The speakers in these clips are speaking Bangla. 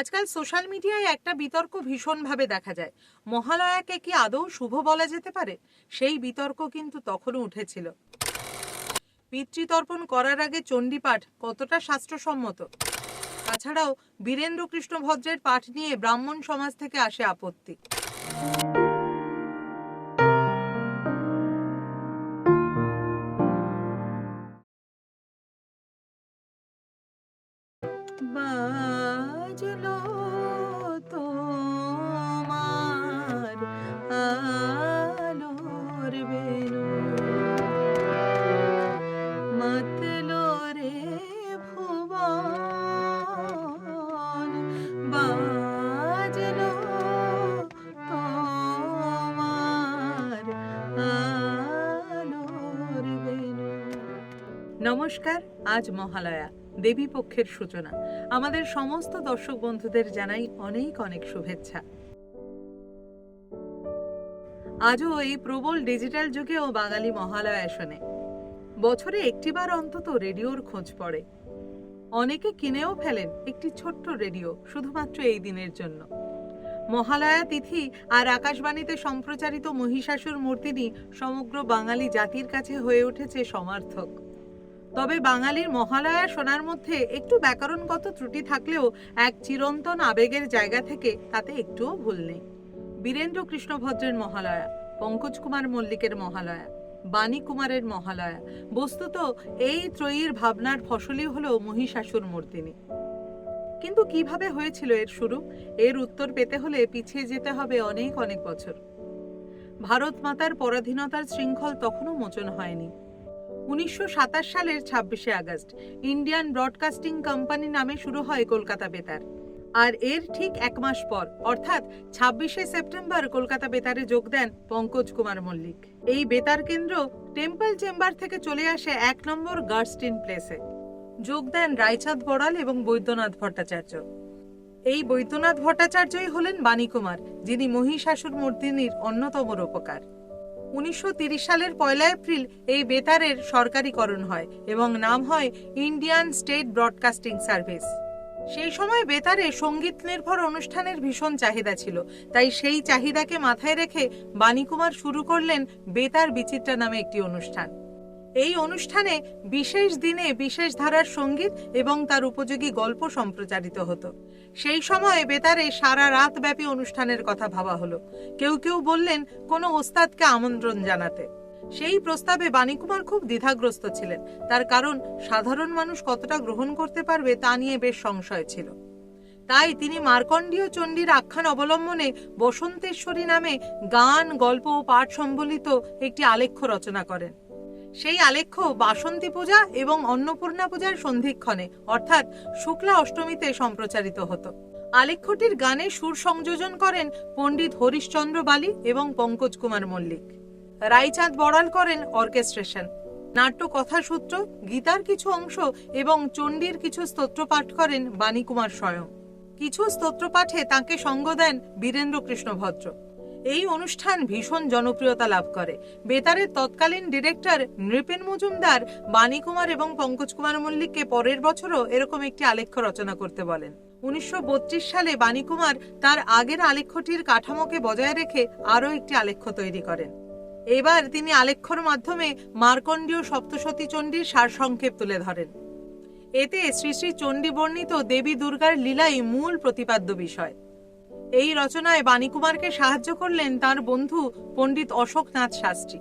আজকাল সোশ্যাল মিডিয়ায় একটা বিতর্ক ভীষণভাবে দেখা যায়। মহালয়াকে কি আদৌ শুভ বলা যেতে পারে? সেই বিতর্ক কিন্তু তখনও উঠেছিল। পিতৃতর্পণ করার আগে চণ্ডীপাঠ কতটা শাস্ত্রসম্মত তাছাড়াও বীরেন্দ্র কৃষ্ণ ভদ্রের পাঠ নিয়ে ব্রাহ্মণ সমাজ থেকে আসে আপত্তি। বাজলো তোমার আলোর বেনু মাতলো রে ভুবন বাজলো তোমার আলোর বেনু নমস্কার আজ মহালয়া। দেবী পক্ষের সূচনা। আমাদের সমস্ত দর্শক বন্ধুদের জানাই অনেক অনেক শুভেচ্ছা। আজও এই প্রবল ডিজিটাল যুগেও বাঙালি মহালয়া শোনে। বছরে একটিবার অন্তত রেডিওর খোঁজ পড়ে। অনেকে কিনেও ফেলেন একটি ছোট্ট রেডিও শুধুমাত্র এই দিনের জন্য। মহালয়া তিথি আর আকাশবাণীতে সম্প্রচারিত মহিষাসুর মূর্তিনি সমগ্র বাঙালি জাতির কাছে হয়ে উঠেছে সমার্থক। তবে বাঙালির মহালয়া শোনার মধ্যে একটু ব্যাকরণগত ত্রুটি থাকলেও এক চিরন্তন আবেগের জায়গা থেকে তাতে একটুও ভুল নেই। বীরেন্দ্র কৃষ্ণভদ্রের মহালয়া, পঙ্কজ কুমার মল্লিকের মহালয়া, বাণী কুমারের মহালয়া, বস্তুত এই ত্রয়ীর ভাবনার ফসলই হল মহিষাসুর মূর্তিনি। কিন্তু কীভাবে হয়েছিল এর শুরু? এর উত্তর পেতে হলে পিছিয়ে যেতে হবে অনেক অনেক বছর। ভারত মাতার পরাধীনতার শৃঙ্খল তখনও মোচন হয়নি। উনিশশো সাতাশ সালের ছাব্বিশে আগস্ট ইন্ডিয়ান ব্রডকাস্টিং কোম্পানি নামে শুরু হয় কলকাতা বেতার। আর এর ঠিক এক মাস পর, অর্থাৎ ছাব্বিশে সেপ্টেম্বর কলকাতা বেতারে যোগ দেন পঙ্কজ কুমার মল্লিক। এই বেতার কেন্দ্র টেম্পল চেম্বার থেকে চলে আসে এক নম্বর গার্স্টিন প্লেসে। যোগ দেন রায়চাঁদ বড়াল এবং বৈদ্যনাথ ভট্টাচার্য। এই বৈদ্যনাথ ভট্টাচার্যই হলেন বাণীকুমার যিনি মহিষাসুর মূর্তিনির অন্যতম রূপকার। উনিশশো সালের পয়লা এপ্রিল এই বেতারের সরকারিকরণ হয় এবং নাম হয় ইন্ডিয়ান স্টেট ব্রডকাস্টিং সার্ভিস। সেই সময় বেতারে সংগীত নির্ভর অনুষ্ঠানের ভীষণ চাহিদা ছিল, তাই সেই চাহিদাকে মাথায় রেখে বাণীকুমার শুরু করলেন বেতার বিচিত্রা নামে একটি অনুষ্ঠান। এই অনুষ্ঠানে বিশেষ দিনে বিশেষ ধারার সংগীত এবং তার উপযোগী গল্প সম্প্রচারিত হতো। সেই সময়ে বেতারে সারা রাত ব্যাপী অনুষ্ঠানের কথা ভাবা হলো। কেউ কেউ বললেন, কোনো ওস্তাদকে আমন্ত্রণ জানাতে। সেই প্রস্তাবে বাণীকুমার খুব দ্বিধাগ্রস্ত ছিলেন। তার কারণ, সাধারণ মানুষ কতটা গ্রহণ করতে পারবে তা নিয়ে বেশ সংশয় ছিল। তাই তিনি মার্কণ্ডীয় চণ্ডীর আখ্যান অবলম্বনে বসন্তেশ্বরী নামে গান, গল্প ও পাঠ সম্বলিত একটি আলেখ্য রচনা করেন। সেই আলেখ্য বাসন্তী পূজা এবং অন্নপূর্ণা পূজার সন্ধিক্ষণে, অর্থাৎ শুক্লা অষ্টমীতে সম্প্রচারিত হতো। আলেখ্যটির গানে সুর সংযোজন করেন পণ্ডিত হরিশচন্দ্র বালি এবং পঙ্কজ কুমার মল্লিক। রায়চাঁদ বড়াল করেন অর্কেস্ট্রেশন। নাট্য কথাসূত্র, গীতার কিছু অংশ এবং চণ্ডীর কিছু স্তোত্র পাঠ করেন বাণীকুমার স্বয়ং। কিছু স্তোত্র পাঠে তাঁকে সঙ্গ দেন বীরেন্দ্র কৃষ্ণ ভদ্র এই অনুষ্ঠান ভীষণ জনপ্রিয়তা লাভ করে। বেতারের তৎকালীন ডিরেক্টর নৃপেন মজুমদার বাণীকুমার এবং পঙ্কজ কুমার মল্লিককে পরের বছরও এরকম একটি আলেখ্য রচনা করতে বলেন। উনিশশো বত্রিশ সালে বাণীকুমার তার আগের আলেখ্যটির কাঠামোকে বজায় রেখে আরও একটি আলেখ্য তৈরি করেন। এবার তিনি আলেখ্যর মাধ্যমে মার্কণ্ডীয় সপ্তশতী চণ্ডীর সারসংক্ষেপ তুলে ধরেন। এতে শ্রী শ্রী চণ্ডী বর্ণিত দেবী দুর্গার লীলাই মূল প্রতিপাদ্য বিষয়। এই রচনায় বাণীকুমারকে সাহায্য করলেন তার বন্ধু পণ্ডিত অশোকনাথ শাস্ত্রী।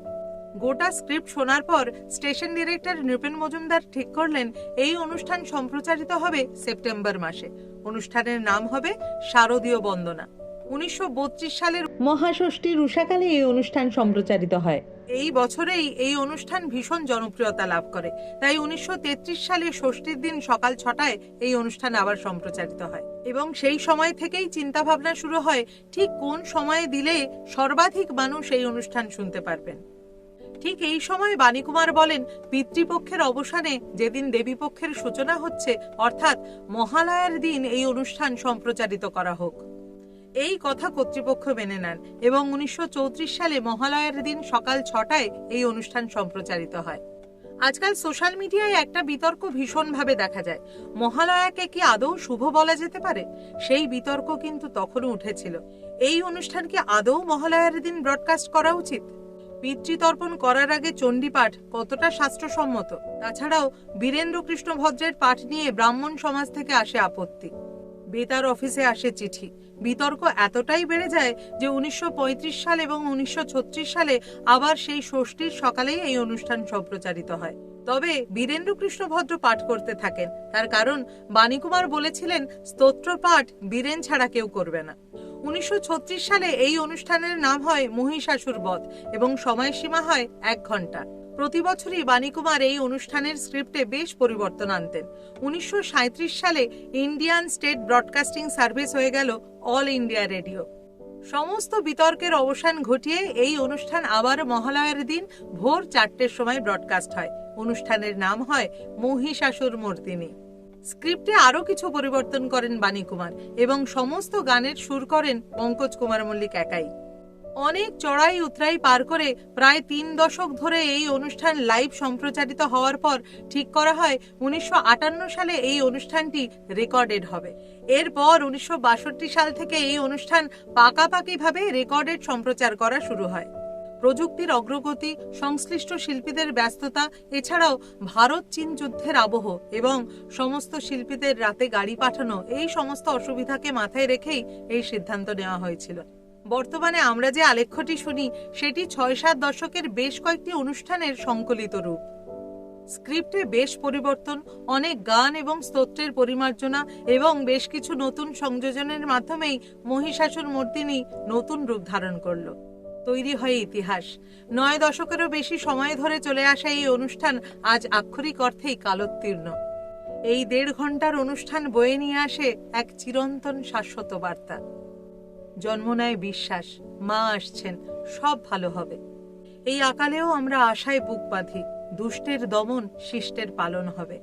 গোটা স্ক্রিপ্ট শোনার পর স্টেশন ডিরেক্টর নৃপেন মজুমদার ঠিক করলেন, এই অনুষ্ঠান সম্প্রচারিত হবে সেপ্টেম্বর মাসে। অনুষ্ঠানের নাম হবে শারদীয় বন্দনা। উনিশশো বত্রিশ সালের মহাষষ্ঠীর উষাকালে এই অনুষ্ঠান সম্প্রচারিত হয়। এই বছরেই এই অনুষ্ঠান ভীষণ জনপ্রিয়তা লাভ করে। তাই উনিশশো তেত্রিশ সালে ষষ্ঠীর দিন সকাল ছটায় এই অনুষ্ঠান আবার সম্প্রচারিত হয়। এবং সেই সময় থেকেই চিন্তা ভাবনা শুরু হয়, ঠিক কোন সময়ে দিলে সর্বাধিক মানুষ এই অনুষ্ঠান শুনতে পারবেন। ঠিক এই সময় বাণীকুমার বলেন, পিতৃপক্ষের অবসানে যেদিন দেবীপক্ষের সূচনা হচ্ছে, অর্থাৎ মহালয়ার দিন এই অনুষ্ঠান সম্প্রচারিত করা হোক। এই কথা কর্তৃপক্ষ মেনে নেন এবং উনিশশো চৌত্রিশ সালে মহালয়ার দিন সকাল ছটায় এই অনুষ্ঠান সম্প্রচারিত হয়। আজকাল সোশ্যাল মিডিয়ায় একটা বিতর্ক ভীষণভাবে দেখা যায়। মহালয়াকে কি আদৌ শুভ বলা যেতে পারে? সেই বিতর্ক কিন্তু তখনও উঠেছিল। এই অনুষ্ঠান কি আদৌ মহালয়ার দিন ব্রডকাস্ট করা উচিত? পিতৃতর্পণ করার আগে চণ্ডীপাঠ কতটা শাস্ত্রসম্মত তাছাড়াও বীরেন্দ্র কৃষ্ণ ভদ্রের পাঠ নিয়ে ব্রাহ্মণ সমাজ থেকে আসে আপত্তি। বেতার অফিসে আসে চিঠি। বিতর্ক এতটাই বেড়ে যায় যে উনিশশো পঁয়ত্রিশ সাল এবং উনিশশো ছত্রিশ সালে আবার সেই ষষ্ঠীর সকালেই এই অনুষ্ঠান সম্প্রচারিত হয়। তবে বীরেন্দ্র কৃষ্ণ ভদ্র পাঠ করতে থাকেন। তার কারণ, বাণীকুমার বলেছিলেন, স্তোত্র পাঠ বীরেন ছাড়া কেউ করবে না। উনিশশো ছত্রিশ সালে এই অনুষ্ঠানের নাম হয় মহিষাসুর বধ এবং সময়সীমা হয় এক ঘণ্টা প্রতি বছরই বাণীকুমার এই অনুষ্ঠানের স্ক্রিপ্টে বেশ পরিবর্তন আনতেন। উনিশশো সালে ইন্ডিয়ান স্টেট ব্রডকাস্টিং সার্ভিস হয়ে গেল অল ইন্ডিয়া রেডিও। সমস্ত বিতর্কের অবসান ঘটিয়ে এই অনুষ্ঠান আবার মহালয়ার দিন ভোর চারটের সময় ব্রডকাস্ট হয়। অনুষ্ঠানের নাম হয় মহিষাসুর মর্দিনী। স্ক্রিপ্টে আরও কিছু পরিবর্তন করেন বাণী কুমার এবং সমস্ত গানের সুর করেন পঙ্কজ কুমার মল্লিক একাই। অনেক চড়াই উতরাই পার করে প্রায় তিন দশক ধরে এই অনুষ্ঠান লাইভ সম্প্রচারিত হওয়ার পর ঠিক করা হয় উনিশশো আটান্ন সালে এই অনুষ্ঠানটি রেকর্ডেড হবে। এরপর উনিশশো বাষট্টি সাল থেকে এই অনুষ্ঠান পাকাপাকিভাবে রেকর্ডেড সম্প্রচার করা শুরু হয়। প্রযুক্তির অগ্রগতি, সংশ্লিষ্ট শিল্পীদের ব্যস্ততা, এছাড়াও ভারত চীন যুদ্ধের আবহ এবং সমস্ত শিল্পীদের রাতে গাড়ি পাঠানো এই সমস্ত অসুবিধাকে মাথায় রেখেই এই সিদ্ধান্ত নেওয়া হয়েছিল। বর্তমানে আমরা যে আলেখ্যটি শুনি, সেটি ছয় সাত দশকের বেশ কয়েকটি অনুষ্ঠানের সংকলিত রূপ। স্ক্রিপ্টে বেশ পরিবর্তন, অনেক গান এবং স্তোত্রের পরিমার্জনা এবং বেশ কিছু নতুন সংযোজনের মাধ্যমেই মহিষাসুর মূর্তিনি নতুন রূপ ধারণ করল। তৈরি হয় ইতিহাস। নয় দশকেরও বেশি সময় ধরে চলে আসা এই অনুষ্ঠান আজ আক্ষরিক অর্থেই কালোত্তীর্ণ। এই দেড় ঘণ্টার অনুষ্ঠান বয়ে নিয়ে আসে এক চিরন্তন শাশ্বত বার্তা। জন্ম নেয় বিশ্বাস, মা আসছেন, সব ভালো হবে। এই আকালেও আমরা আশায় বুক বাঁধি, দুষ্টের দমন শিষ্টের পালন হবে।